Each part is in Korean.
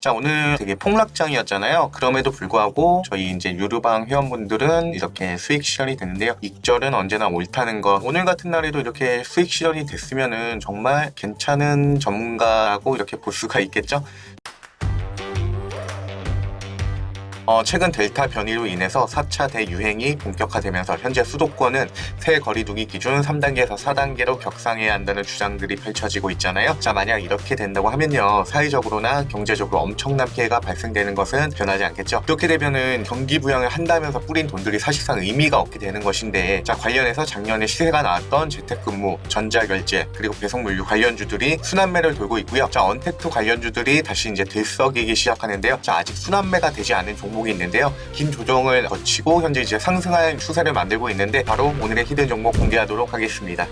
자 오늘 되게 폭락장이었잖아요. 그럼에도 불구하고 저희 이제 유르방 회원분들은 이렇게 수익 실현이 됐는데요. 익절은 언제나 옳다는 거 오늘 같은 날에도 이렇게 수익 실현이 됐으면은 정말 괜찮은 전문가라고 이렇게 볼 수가 있겠죠 어, 최근 델타 변이로 인해서 4차 대유행이 본격화되면서 현재 수도권은 새 거리두기 기준 3단계에서 4단계로 격상해야 한다는 주장들이 펼쳐지고 있잖아요. 자, 만약 이렇게 된다고 하면요. 사회적으로나 경제적으로 엄청난 피해가 발생되는 것은 변하지 않겠죠. 이렇게 되면은 경기 부양을 한다면서 뿌린 돈들이 사실상 의미가 없게 되는 것인데 자, 관련해서 작년에 시세가 나왔던 재택근무, 전자결제, 그리고 배송물류 관련주들이 순환매를 돌고 있고요. 자, 언택트 관련주들이 다시 이제 들썩이기 시작하는데요. 자, 아직 순환매가 되지 않은 종목 이 있는데요. 긴 조정을 거치고 현재 이제 상승할 추세를 만들고 있는데 바로 오늘의 히든 종목 공개하도록 하겠습니다.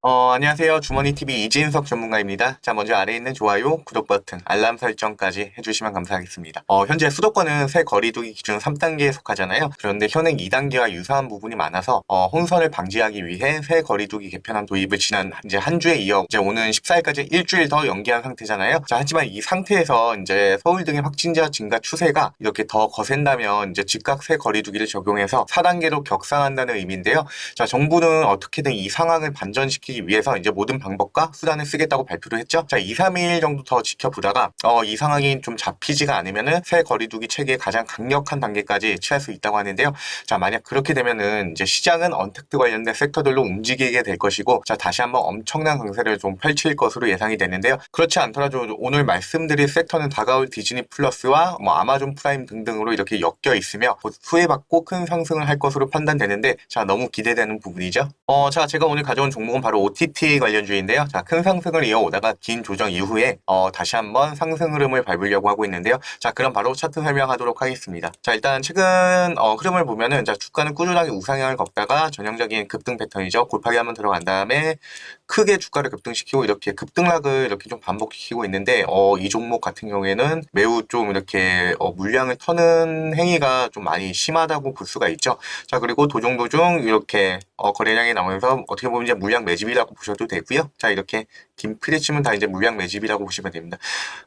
어, 안녕하세요. 주머니TV 이진석 전문가입니다. 자, 먼저 아래에 있는 좋아요, 구독 버튼, 알람 설정까지 해주시면 감사하겠습니다. 어, 현재 수도권은 새 거리두기 기준 3단계에 속하잖아요. 그런데 현행 2단계와 유사한 부분이 많아서 어, 혼선을 방지하기 위해 새 거리두기 개편안 도입을 지난 이제 한 주에 이어 이제 오는 14일까지 일주일 더 연기한 상태잖아요. 자, 하지만 이 상태에서 이제 서울 등의 확진자 증가 추세가 이렇게 더 거센다면 이제 즉각 새 거리두기를 적용해서 4단계로 격상한다는 의미인데요. 자, 정부는 어떻게든 이 상황을 반전시키 기 위해서 이제 모든 방법과 수단을 쓰겠다고 발표를 했죠. 자, 2, 3일 정도 더 지켜보다가 어, 이 상황이 좀 잡히지가 않으면은 새 거리두기 체계의 가장 강력한 단계까지 취할 수 있다고 하는데요. 자, 만약 그렇게 되면은 이제 시장은 언택트 관련된 섹터들로 움직이게 될 것이고, 자, 다시 한번 엄청난 강세를 좀 펼칠 것으로 예상이 되는데요. 그렇지 않더라도 오늘 말씀드릴 섹터는 다가올 디즈니 플러스와 뭐 아마존 프라임 등등으로 이렇게 엮여 있으며 곧 후회받고 큰 상승을 할 것으로 판단되는데, 자, 너무 기대되는 부분이죠. 어, 자, 제가 오늘 가져온 종목은 바로 OTT 관련주인데요. 자, 큰 상승을 이어오다가 긴 조정 이후에 어, 다시 한번 상승 흐름을 밟으려고 하고 있는데요. 자, 그럼 바로 차트 설명하도록 하겠습니다. 자, 일단 최근 어, 흐름을 보면은 자, 주가는 꾸준하게 우상향을 걷다가 전형적인 급등 패턴이죠. 골파기 한번 들어간 다음에 크게 주가를 급등시키고 이렇게 급등락을 이렇게 좀 반복시키고 있는데 어, 이 종목 같은 경우에는 매우 좀 이렇게 어, 물량을 터는 행위가 좀 많이 심하다고 볼 수가 있죠. 자, 그리고 도중도중 이렇게 어, 거래량이 나오면서 어떻게 보면 이제 물량 매집이 라고 보셔도 되고요. 자, 이렇게 긴 피리 치면 다 이제 물량 매집이라고 보시면 됩니다.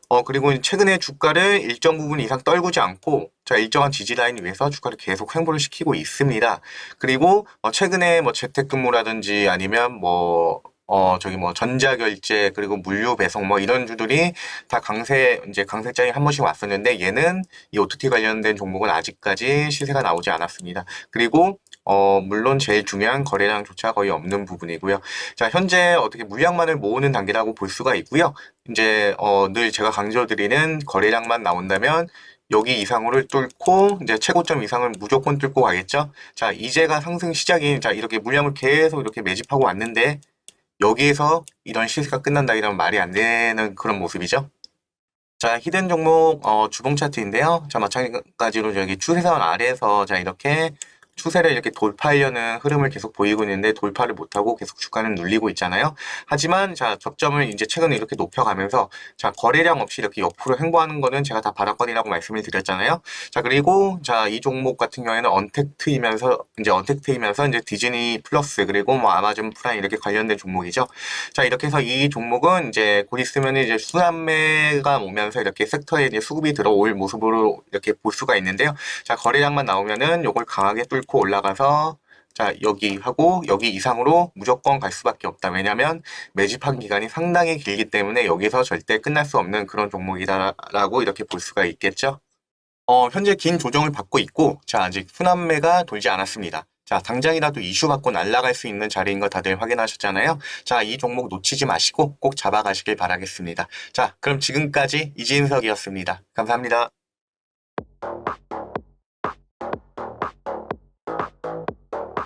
어, 그리고 최근에 주가를 일정 부분 이상 떨구지 않고 자, 일정한 지지 라인 위에서 주가를 계속 횡보를 시키고 있습니다. 그리고 어, 최근에 뭐 재택근무라든지 아니면 뭐 어, 저기 뭐 전자결제 그리고 물류 배송 뭐 이런 주들이 다 강세 이제 강세장이 한 번씩 왔었는데 얘는 이 OTT 관련된 종목은 아직까지 시세가 나오지 않았습니다. 그리고 어, 물론 제일 중요한 거래량조차 거의 없는 부분이고요. 자, 현재 어떻게 물량만을 모으는 단계라고 볼 수가 있고요. 이제 어, 늘 제가 강조드리는 거래량만 나온다면 여기 이상으로 뚫고 이제 최고점 이상을 무조건 뚫고 가겠죠. 자, 이제가 상승 시작인 자, 이렇게 물량을 계속 이렇게 매집하고 왔는데 여기에서 이런 시세가 끝난다 이러면 말이 안 되는 그런 모습이죠. 자, 히든 종목 어, 주봉 차트인데요. 자, 마찬가지로 여기 추세선 아래에서 자 이렇게 추세를 이렇게 돌파하려는 흐름을 계속 보이고 있는데 돌파를 못하고 계속 주가는 눌리고 있잖아요. 하지만 자 적점을 이제 최근에 이렇게 높여가면서 자 거래량 없이 이렇게 옆으로 횡보하는 거는 제가 다 바라건이라고 말씀을 드렸잖아요. 자 그리고 자 이 종목 같은 경우에는 언택트이면서 이제 언택트이면서 이제 디즈니 플러스 그리고 뭐 아마존 프라임 이렇게 관련된 종목이죠. 자 이렇게 해서 이 종목은 이제 곧 있으면 이제 순환매가 오면서 이렇게 섹터에 이제 수급이 들어올 모습으로 이렇게 볼 수가 있는데요. 자 거래량만 나오면은 요걸 강하게 뚫고 올라가서 자 여기 하고 여기 이상으로 무조건 갈 수밖에 없다. 왜냐하면 매집한 기간이 상당히 길기 때문에 여기서 절대 끝날 수 없는 그런 종목이다라고 이렇게 볼 수가 있겠죠. 어, 현재 긴 조정을 받고 있고 자 아직 순환매가 돌지 않았습니다. 자 당장이라도 이슈 받고 날아갈 수 있는 자리인 거 다들 확인하셨잖아요. 자 이 종목 놓치지 마시고 꼭 잡아가시길 바라겠습니다. 자 그럼 지금까지 이진석이었습니다. 감사합니다.